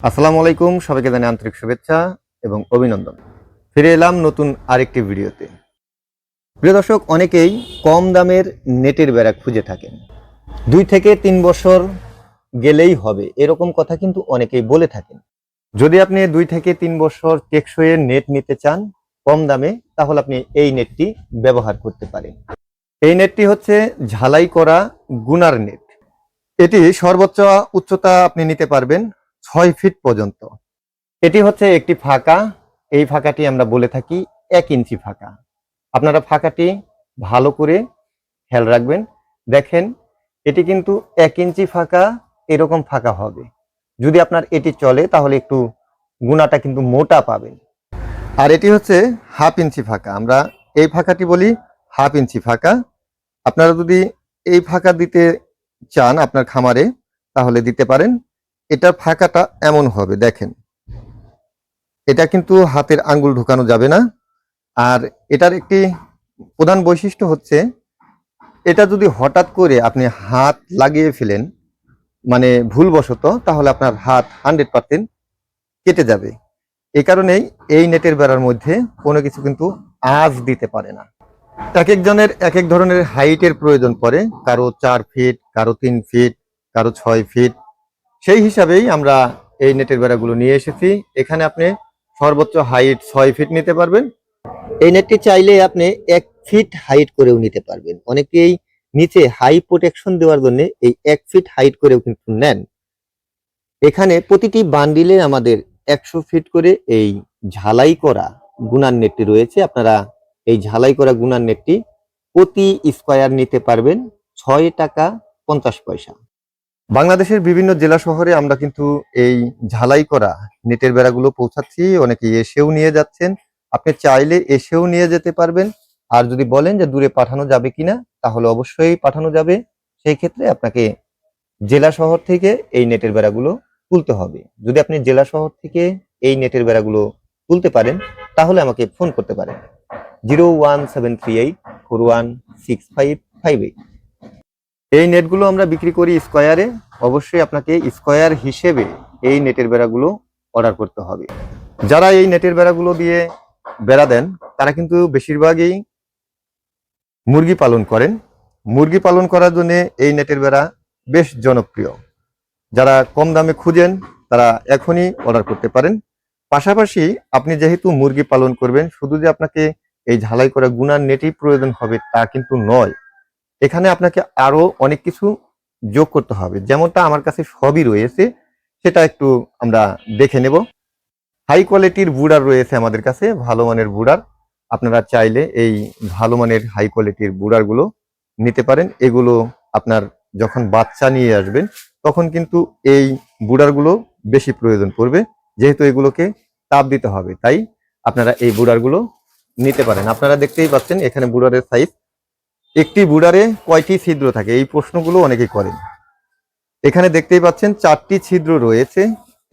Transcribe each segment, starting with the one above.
আসসালামু আলাইকুম, সবাইকে জানাই আন্তরিক শুভেচ্ছা এবং অভিনন্দন। ফিরে এলাম নতুন আরেকটি ভিডিওতে। প্রিয় দর্শক, অনেকেই কম দামের নেটের বেড়া খুঁজে থাকেন। দুই থেকে তিন বছর গেলেই হবে, এরকম কথা কিন্তু অনেকেই বলে থাকেন। যদি আপনি দুই থেকে তিন বছর টেকসইয়ের নেট নিতে চান কম দামে, তাহলে আপনি এই নেটটি ব্যবহার করতে পারেন। এই নেটটি হচ্ছে ঝালাই করা গুনার নেট। এটি সর্বোচ্চ উচ্চতা আপনি নিতে পারবেন ছয় ফিট পর্যন্ত। এটি হচ্ছে একটি ফাঁকা। এই ফাঁকাটি আমরা বলে থাকি এক ইঞ্চি ফাঁকা। আপনারা ফাঁকাটি ভালো করে খেয়াল রাখবেন। দেখেন, এটি কিন্তু এক ইঞ্চি ফাঁকা, এরকম ফাঁকা হবে। যদি আপনার এটি চলে, তাহলে একটু গুণাটা কিন্তু মোটা পাবেন। আর এটি হচ্ছে হাফ ইঞ্চি ফাঁকা। আমরা এই ফাঁকাটি বলি হাফ ইঞ্চি ফাঁকা। আপনারা যদি এই ফাঁকা দিতে চান আপনার খামারে, তাহলে দিতে পারেন। এটার ফাঁকাটা এমন হবে, দেখেন। এটা কিন্তু হাতের আঙ্গুল ঢুকানো যাবে না। আর এটার একটি প্রধান বৈশিষ্ট্য হচ্ছে, এটা যদি হঠাৎ করে আপনি হাত লাগিয়ে ফেলেন মানে ভুলবশত, তাহলে আপনার হাত হান্ড্রেড পার্সেন্ট কেটে যাবে। এই কারণেই এই নেটের বেড়ার মধ্যে কোনো কিছু কিন্তু আজ দিতে পারে না। এক একজনের এক এক ধরনের হাইটের প্রয়োজন পড়ে, কারও চার ফিট, কারও তিন ফিট, কারও ছয় ফিট। সেই হিসাবেই আমরা এই নেটের বেড়াগুলো নিয়ে এসেছি। এখানে আপনি সর্বোচ্চ হাইট ছয় ফিট নিতে পারবেন। এই নেটটি চাইলে আপনি এক ফিট হাইট করেও নিতে পারবেন। অনেকেই নিচে হাই প্রোটেকশন দেওয়ার জন্য এই এক ফিট হাইট করেও কিন্তু নেন। এখানে প্রতিটি বান্ডিলে আমাদের একশো ফিট করে এই ঝালাই করা গুনার নেটটি রয়েছে। আপনারা এই ঝালাই করা গুনার নেটটি প্রতি স্কোয়ার নিতে পারবেন ছয় টাকা পঞ্চাশ পয়সা। বাংলাদেশের বিভিন্ন জেলা শহরে আমরা কিন্তু এই ঝালাই করা নেটের বেড়াগুলো পৌঁছাচ্ছি। অনেকে এসেও নিয়ে যাচ্ছেন। আপনি চাইলে এসেও নিয়ে যেতে পারবেন। আর যদি বলেন যে দূরে পাঠানো যাবে কিনা, তাহলে অবশ্যই পাঠানো যাবে। সেই ক্ষেত্রে আপনাকে জেলা শহর থেকে এই নেটের বেড়াগুলো তুলতে হবে। যদি আপনি জেলা শহর থেকে এই নেটের বেড়াগুলো তুলতে পারেন, তাহলে আমাকে ফোন করতে পারেন। Zero one seven three eight four one six five five eight. এই নেটগুলো আমরা বিক্রি করি স্কোয়ারে, অবশ্যই আপনাকে স্কোয়ার হিসেবে এই নেটের বেড়াগুলো অর্ডার করতে হবে। যারা এই নেটের বেড়াগুলো দিয়ে বেড়া দেন, তারা কিন্তু বেশিরভাগই মুরগি পালন করেন। মুরগি পালন করার জন্য এই নেটের বেড়া বেশ জনপ্রিয়। যারা কম দামে খুঁজেন, তারা এখনই অর্ডার করতে পারেন। পাশাপাশি আপনি যেহেতু মুরগি পালন করবেন, শুধু যে আপনাকে এই ঝালাই করা গুনার নেটই প্রয়োজন হবে তা কিন্তু নয়। এখানে আপনাকে আরও অনেক কিছু যোগ করতে হবে। যেমনটা আমার কাছে সবই রয়েছে, সেটা একটু আমরা দেখে নেব। হাই কোয়ালিটির বুড়ার রয়েছে আমাদের কাছে, ভালো মানের বুড়ার। আপনারা চাইলে এই ভালো মানের হাই কোয়ালিটির বুড়ারগুলো নিতে পারেন। এগুলো আপনার যখন বাচ্চা নিয়ে আসবেন, তখন কিন্তু এই বুড়ারগুলো বেশি প্রয়োজন পড়বে। যেহেতু এগুলোকে তাপ দিতে হবে, তাই আপনারা এই বুড়ারগুলো নিতে পারেন। আপনারা দেখতেই পাচ্ছেন, এখানে বুড়ারের সাইজ একটি বুড়ারে কয়টি ছিদ্র থাকে? এই প্রশ্নগুলো অনেকে করেন। এখানে দেখতেই পাচ্ছেন চারটি ছিদ্র রয়েছে।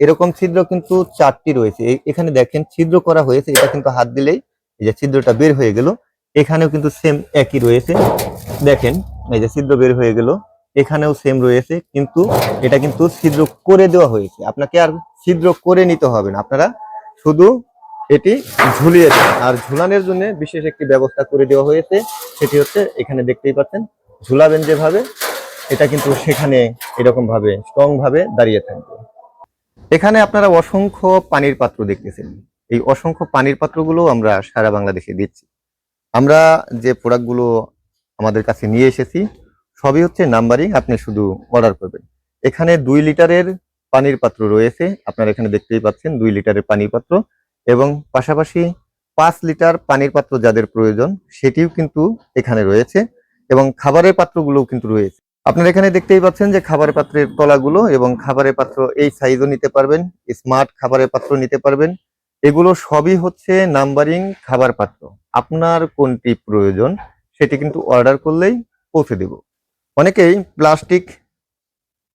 এরকম ছিদ্র কিন্তু চারটি রয়েছে। এখানে দেখেন ছিদ্র করা হয়েছে, এটা কিন্তু হাত দিলেই এই যে ছিদ্রটা বের হয়ে গেল। এখানেও কিন্তু সেম একই রয়েছে। দেখেন, এই যে ছিদ্র বের হয়ে গেল। এখানেও সেম রয়েছে, কিন্তু এটা কিন্তু ছিদ্র করে দেওয়া হয়েছে। আপনাকে আর ছিদ্র করে নিতে হবে না। আপনারা শুধু এটি ঝুলিয়ে দেন আর ঝুলানোর জন্য বিশেষ একটি ব্যবস্থা করে দেওয়া হয়েছে। সেটি হচ্ছে এখানে দেখতেই পাচ্ছেন, ঝুলাবেন যেভাবে, এটা কিন্তু সেখানে এরকম ভাবে স্ট্রং ভাবে দাঁড়িয়ে থাকবে। এখানে আপনারা অসংখ্য পানির পাত্র দেখতেছেন। এই অসংখ্য পানির পাত্রগুলো আমরা সারা বাংলাদেশে দিচ্ছি। আমরা যে প্রোডাক্টগুলো আমাদের কাছে নিয়ে এসেছি, সবই হচ্ছে নাম্বারিং, আপনি শুধু অর্ডার করবেন। এখানে দুই লিটারের পানির পাত্র রয়েছে, আপনারা এখানে দেখতেই পাচ্ছেন, দুই লিটারের পানির পাত্র। এবং পাশাপাশি পাঁচ লিটার পানির পাত্র যাদের প্রয়োজন, সেটিও কিন্তু এখানে রয়েছে এবং খাবারের পাত্রগুলোও কিন্তু রয়েছে। আপনারা এখানে দেখতেই পাচ্ছেন যে খাবারের পাত্রের তলাগুলো এবং খাবারের পাত্র এই সাইজও নিতে পারবেন স্মার্ট খাবারের পাত্র নিতে পারবেন। এগুলো সবই হচ্ছে নাম্বারিং খাবার পাত্র। আপনার কোনটি প্রয়োজন সেটি কিন্তু অর্ডার করলেই পৌঁছে দেব। অনেকেই প্লাস্টিক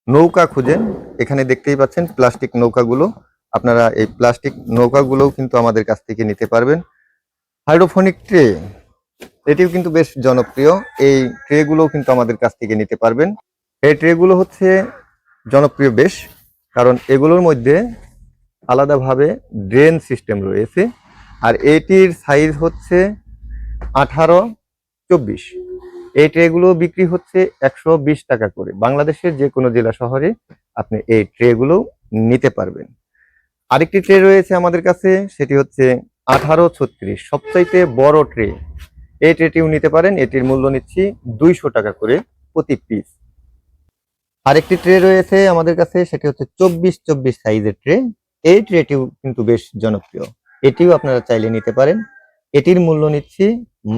নৌকা খুঁজেন, এখানে দেখতেই পাচ্ছেন প্লাস্টিক নৌকাগুলো। আপনারা এই প্লাস্টিক নৌকাগুলোও কিন্তু আমাদের কাছ থেকে নিতে পারবেন। হাইড্রোফোনিক ট্রে, এটিও কিন্তু বেশ জনপ্রিয়। এই ট্রেগুলোও কিন্তু আমাদের কাছ থেকে নিতে পারবেন। এই ট্রেগুলো হচ্ছে জনপ্রিয় বেশ, কারণ এগুলোর মধ্যে আলাদাভাবে ড্রেন সিস্টেম রয়েছে। আর এটির সাইজ হচ্ছে আঠারো চব্বিশ। এই ট্রেগুলো বিক্রি হচ্ছে একশো বিশ টাকা করে। বাংলাদেশের যে কোনো জেলা শহরে আপনি এই ট্রেগুলো নিতে পারবেন। আরেকটি ট্রে রয়েছে আমাদের কাছে, সেটি হচ্ছে আঠারো ছত্রিশ, সবচাইতে বড় ট্রে এই ট্রেটিও নিতে পারেন এটির মূল্য নিচ্ছি দুইশো টাকা করে প্রতি পিস আরেকটি ট্রে রয়েছে আমাদের কাছে, সেটি হচ্ছে চব্বিশ চব্বিশ সাইজের ট্রে এই ট্রেটিও কিন্তু বেশ জনপ্রিয়। এটিও আপনারা চাইলে নিতে পারেন। এটির মূল্য নিচ্ছি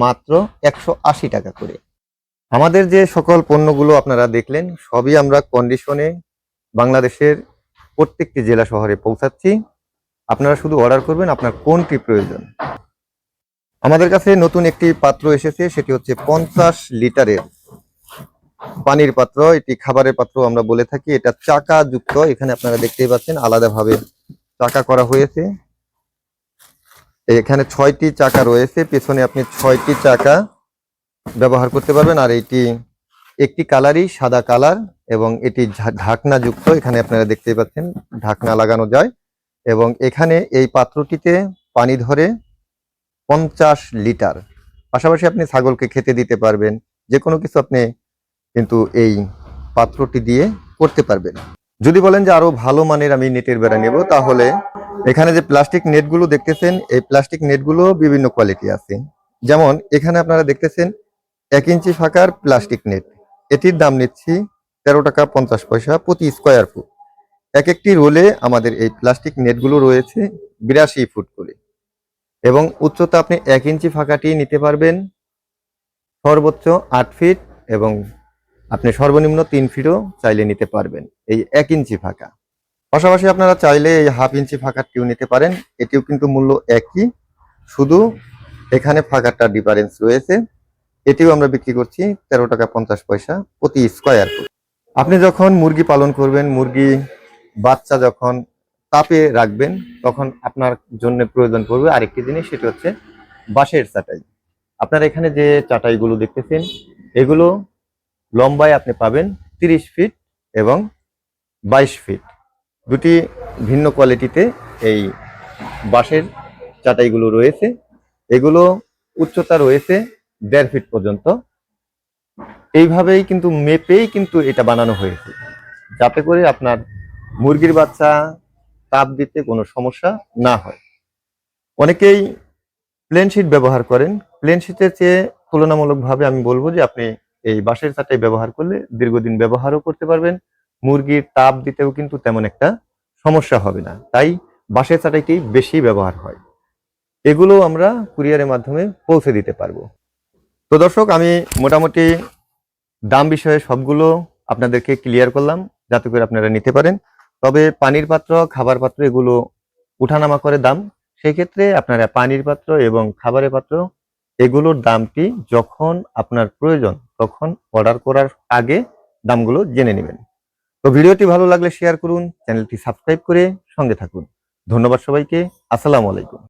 মাত্র একশো আশি টাকা করে। আমাদের যে সকল পণ্যগুলো আপনারা দেখলেন, সবই আমরা কন্ডিশনে বাংলাদেশের প্রত্যেকটি জেলা শহরে পৌঁছাচ্ছি। আপনারা শুধু অর্ডার করবেন, আপনার কোনটি প্রয়োজন। আমাদের কাছে নতুন একটি পাত্র এসেছে, সেটি হচ্ছে পঞ্চাশ লিটারের পানির পাত্র। এটি খাবারের পাত্র আমরা বলে থাকি, এটা চাকা যুক্ত এখানে আপনারা দেখতেই পাচ্ছেন, আলাদাভাবে চাকা করা হয়েছে। এখানে ছয়টি চাকা রয়েছে, পেছনে আপনি ছয়টি চাকা ব্যবহার করতে পারবেন, আর এটি একটি কালারই সাদা কালার এবং এটি ঢাকনা যুক্ত এখানে আপনারা দেখতে পাচ্ছেন, ঢাকনা লাগানো যায় এবং এখানে এই পাত্রটিতে পানি ধরে পঞ্চাশ লিটার। পাশাপাশি আপনি ছাগলকে খেতে দিতে পারবেন যে কোনো কিছু আপনি কিন্তু এই পাত্রটি দিয়ে করতে পারবেন। যদি বলেন যে আরও ভালো মানের আমি নেটের বেড়া নেব, তাহলে এখানে যে প্লাস্টিক নেটগুলো দেখতেছেন, এই প্লাস্টিক নেটগুলো বিভিন্ন কোয়ালিটি আছে। যেমন এখানে আপনারা দেখতেছেন এক ইঞ্চি ফাঁকার প্লাস্টিক নেট। এটির দাম নিচ্ছি তেরো টাকা পঞ্চাশ পয়সা প্রতি স্কোয়ার ফুট এক একটি রোলে আমাদের এই প্লাস্টিক নেটগুলো রয়েছে বিরাশি ফুট করে। এবং উচ্চতা আপনি এক ইঞ্চি ফাঁকাটি নিতে পারবেন। সর্বোচ্চ আট ফিট এবং আপনি সর্বনিম্ন তিন ফিটও চাইলে নিতে পারবেন এই এক ইঞ্চি ফাঁকা। পাশাপাশি আপনারা চাইলে এই হাফ ইঞ্চি ফাঁকাটিও নিতে পারেন। এটিও কিন্তু মূল্য একই। শুধু এখানে ফাঁকাটা ডিফারেন্স রয়েছে। এটিও আমরা বিক্রি করছি তেরো টাকা পঞ্চাশ পয়সা প্রতি স্কোয়ার আপনি যখন মুরগি পালন করবেন, মুরগি বাচ্চা যখন তাপে রাখবেন, তখন আপনার জন্য প্রয়োজন পড়বে আরেকটি জিনিস, সেটি হচ্ছে বাঁশের চাটাই। আপনার এখানে যে চাটাইগুলো দেখতেছেন, এগুলো লম্বায় আপনি পাবেন তিরিশ ফিট এবং বাইশ ফিট। দুটি ভিন্ন কোয়ালিটিতে এই বাঁশের চাটাইগুলো রয়েছে। এগুলো উচ্চতা রয়েছে দেড় ফিট পর্যন্ত। এইভাবেই কিন্তু মেপেই কিন্তু এটা বানানো হয়েছে। যাতে করে আপনার মুরগির বাচ্চা তাপ দিতে কোনো সমস্যা না হয়। অনেকেই প্লেন শিট ব্যবহার করেন। প্লেন শিটের চেয়ে তুলনামূলকভাবে আমি বলব যে আপনি এই বাঁশের চাটাই ব্যবহার করলে দীর্ঘদিন ব্যবহারও করতে পারবেন। মুরগির তাপ দিতেও কিন্তু তেমন একটা সমস্যা হবে না। তাই বাঁশের চাটাইটি বেশি ব্যবহার হয়। এগুলো আমরা কুরিয়ারের মাধ্যমে পৌঁছে দিতে পারব। তো দর্শক, আমি মোটামুটি দাম বিষয়ে সবগুলো আপনাদেরকে ক্লিয়ার করলাম, যাতে করে আপনারা নিতে পারেন। তবে পানির পাত্র, খাবার পাত্র এগুলো উঠানামা করে দাম। সেই ক্ষেত্রে আপনারা পানির পাত্র এবং খাবারের পাত্র, এগুলোর দামটি যখন আপনার প্রয়োজন, তখন অর্ডার করার আগে দামগুলো জেনে নেবেন। তো ভিডিওটি ভালো লাগলে শেয়ার করুন, চ্যানেলটি সাবস্ক্রাইব করে সঙ্গে থাকুন। ধন্যবাদ সবাইকে, আসসালামু আলাইকুম।